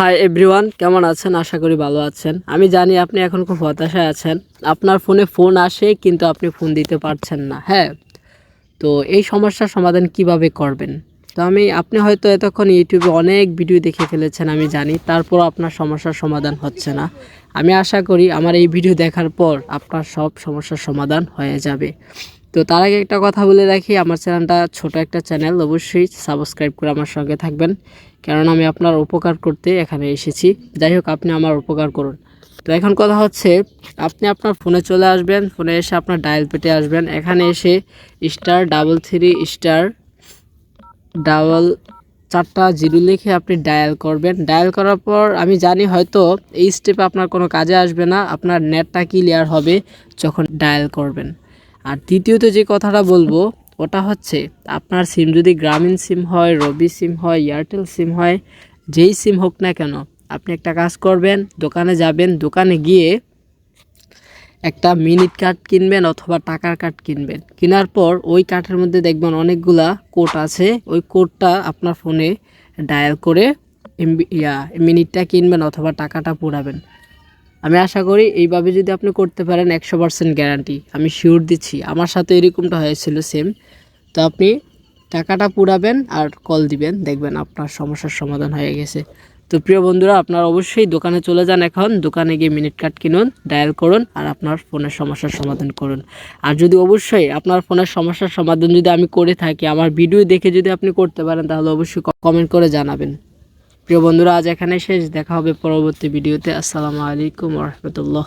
Hi everyone কেমন আছেন? আশা করি ভালো আছেন। আমি জানি আপনি এখন খুব হতাশায় আছেন। আপনার ফোনে ফোন আসে, কিন্তু আপনি ফোন দিতে পারছেন না হ্যাঁ? তো এই সমস্যার সমাধান কীভাবে করবেন? তো আমি, আপনি হয়তো এতক্ষণ ইউটিউবে অনেক ভিডিও দেখে ফেলেছেন, আমি জানি। তারপর আপনার সমস্যার সমাধান হচ্ছে না। আমি আশা করি আমার এই ভিডিও দেখার পর আপনার সব সমস্যার সমাধান হয়ে যাবে। তো তার আগে একটা কথা বলে রাখি, আমার চ্যানেলটা ছোট একটা চ্যানেল, অবশ্যই সাবস্ক্রাইব করে আমার সঙ্গে থাকবেন। কারণ আমি আপনার উপকার করতে এখানে এসেছি। যাই হোক, আপনি আমার উপকার করুন। তো এখন কথা হচ্ছে, আপনি আপনার ফোনে চলে আসবেন, ফোনে এসে আপনার ডায়াল পেটে আসবেন। এখানে এসে star double three star double চারটা জিরো লিখে আপনি ডায়াল করবেন। ডায়াল করার পর, আমি জানি হয়তো এই স্টেপে আপনার কোনো কাজে আসবে না, আপনার নেটটা ক্লিয়ার হবে যখন ডায়াল করবেন। আর দ্বিতীয়ত যে কথাটা বলব, ওটা হচ্ছে আপনার সিম যদি গ্রামীণ সিম হয়, রবি সিম হয় এয়ারটেল সিম হয়, যেই সিম হোক না কেন, আপনি একটা কাজ করবেন, দোকানে যাবেন, দোকানে গিয়ে একটা মিনিট কার্ড কিনবেন অথবা টাকার কার্ড কিনবেন। কেনার পর ওই কার্ডের মধ্যে দেখবেন অনেকগুলা কোড আছে, ওই কোডটা আপনার ফোনে ডায়াল করে ইয়া, মিনিটটা কিনবেন অথবা টাকাটা পুরাবেন। আমি আশা করি এইভাবে যদি আপনি করতে পারেন একশো পার্সেন্ট গ্যারান্টি আমি শিওর দিচ্ছি। আমার সাথে এরকমটা হয়েছিল সেম তো আপনি টাকাটা পুরাবেন আর কল দিবেন। দেখবেন আপনার সমস্যার সমাধান হয়ে গেছে। তো প্রিয় বন্ধুরা, আপনার অবশ্যই দোকানে চলে যান এখন। দোকানে গিয়ে মিনিট কার্ড কিনুন ডায়াল করুন আর আপনার ফোনের সমস্যার সমাধান করুন। আর যদি অবশ্যই আপনার ফোনের সমস্যার সমাধান যদি আমি করে থাকি, আমার ভিডিও দেখে যদি আপনি করতে পারেন, তাহলে অবশ্যই কমেন্ট করে জানাবেন। প্রিয় বন্ধুরা আজ এখানে শেষ। দেখা হবে পরবর্তী ভিডিওতে। আসসালামু আলাইকুম রহমতুল্লাহ।